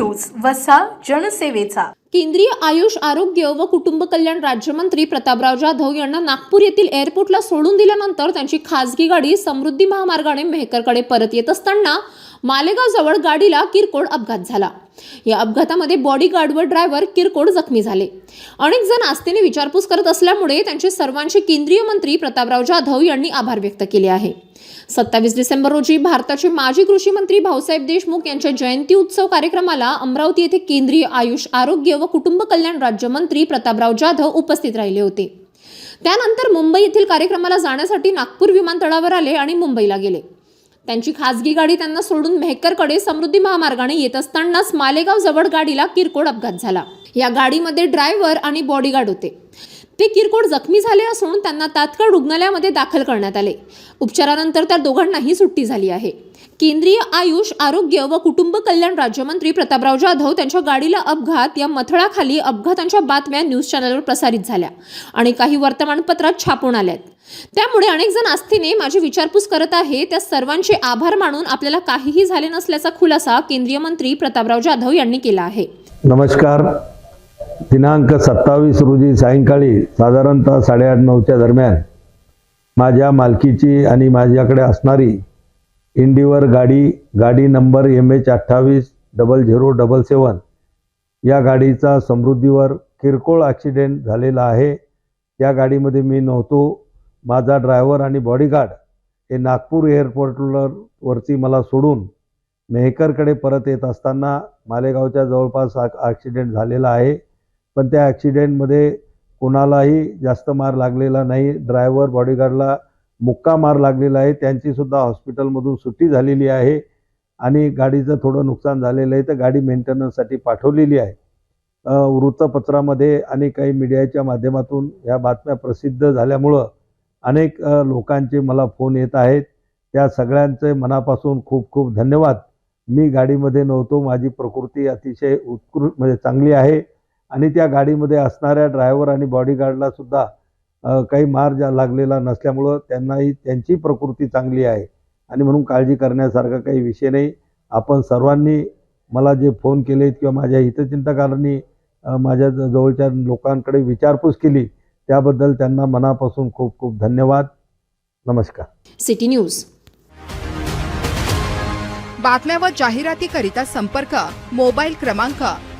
वसा जनसेवेचा. केंद्रीय आयुष आरोग्य व कुटुंब कल्याण राज्यमंत्री प्रतापराव जाधव यांना नागपूर येथील एअरपोर्टला सोडून दिल्यानंतर त्यांची खासगी गाडी समृद्धी महामार्गाने मेहकरकडे परत येत असताना मालेगाव जवळ गाडीला किरकोळ अपघात झाला. या अपघातामध्ये बॉडीगार्ड व ड्रायव्हर किरकोळ जखमी झाले. अनेक जण आस्थेने विचारपूस करत असल्यामुळे त्यांचे सर्वांचे केंद्रीय मंत्री प्रतापराव जाधव यांनी आभार व्यक्त केले आहे. सत्तावीस डिसेंबर रोजी भारताचे माजी कृषी मंत्री भाऊसाहेब देशमुख यांच्या जयंती उत्सव कार्यक्रमाला अमरावती येथे केंद्रीय आयुष आरोग्य व कुटुंब कल्याण राज्यमंत्री प्रतापराव जाधव उपस्थित राहिले होते. त्यानंतर मुंबई येथील कार्यक्रमाला जाण्यासाठी नागपूर विमानतळावर आले आणि मुंबईला गेले. त्यांची खासगी गाडी त्यांना सोडून मेहकरकडे समृद्धी महामार्गाने येत असतानाच मालेगाव जवळ गाडीला किरकोळ अपघात झाला. या गाडीमध्ये ड्रायव्हर आणि बॉडीगार्ड होते. ते किरकोळ जखमी झाले असून त्यांना तात्काळ रुग्णालयामध्ये दाखल करण्यात आले. उपचारानंतर त्या दोघांनाही सुट्टी झाली आहे. केंद्रीय आयुष आरोग्य व कुटुंब कल्याण राज्यमंत्री प्रतापराव जाधव त्यांच्या गाडीला अपघात या मथळाखाली अपघातांच्या बातम्या न्यूज चॅनलवर प्रसारित झाल्या आणि काही वर्तमानपत्रात छापून आल्यात. त्यामुळे अनेक जण आस्थेने माझी विचारपूस करत आहे त्या सर्वांचे आभार मानून आपल्याला काहीही झाले नसल्याचा खुलासा केंद्रीय मंत्री प्रतापराव जाधव यांनी केला आहे. नमस्कार. दिनांक सत्तावीस रोजी सायंकाळी साधारणतः साडेआठ नऊच्या दरम्यान माझ्या मालकीची आणि माझ्याकडे असणारी इंडिवर गाडी गाडी नंबर एम एच अठ्ठावीस डबल झिरो डबल सेवन या गाडीचा समृद्धीवर किरकोळ ॲक्सिडेंट झालेला आहे. त्या गाडीमध्ये मी नव्हतो. माझा ड्रायव्हर आणि बॉडीगार्ड हे नागपूर एअरपोर्टवरती मला सोडून मेहकरकडे परत येत असताना मालेगावच्या जवळपास ॲक्सिडेंट झालेला आहे. पण त्या ॲक्सिडेंटमध्ये कोणालाही जास्त मार लागलेला नाही. ड्रायव्हर बॉडीगार्डला मुक्का मार लागलेला आहे. त्यांचीसुद्धा हॉस्पिटलमधून सुट्टी झालेली आहे आणि गाडीचं थोडं नुकसान झालेलं आहे. तर गाडी मेंटेनन्ससाठी पाठवलेली आहे. वृत्तपत्रामध्ये आणि काही मीडियाच्या माध्यमातून या बातम्या प्रसिद्ध झाल्यामुळं अनेक लोकांचे मला फोन येत आहेत. त्या सगळ्यांचे मनापासून खूप खूप धन्यवाद. मी गाडीमध्ये नव्हतो. माझी प्रकृती अतिशय उत्कृ म्हणजे चांगली आहे. आणि त्या गाडीमध्ये असणाऱ्या ड्रायव्हर आणि बॉडीगार्डला सुद्धा काही मार जा लागलेला नसल्यामुळं त्यांनाही त्यांची प्रकृती चांगली आहे. आणि म्हणून काळजी करण्यासारखा काही विषय नाही. आपण सर्वांनी मला जे फोन केलेत किंवा माझ्या हितचिंतकांनी माझ्या जवळच्या लोकांकडे विचारपूस केली त्याबद्दल त्यांना मनापासून खूप खूप धन्यवाद. नमस्कार. City news. बातम्या व जाहिरातीकरिता संपर्क मोबाईल क्रमांक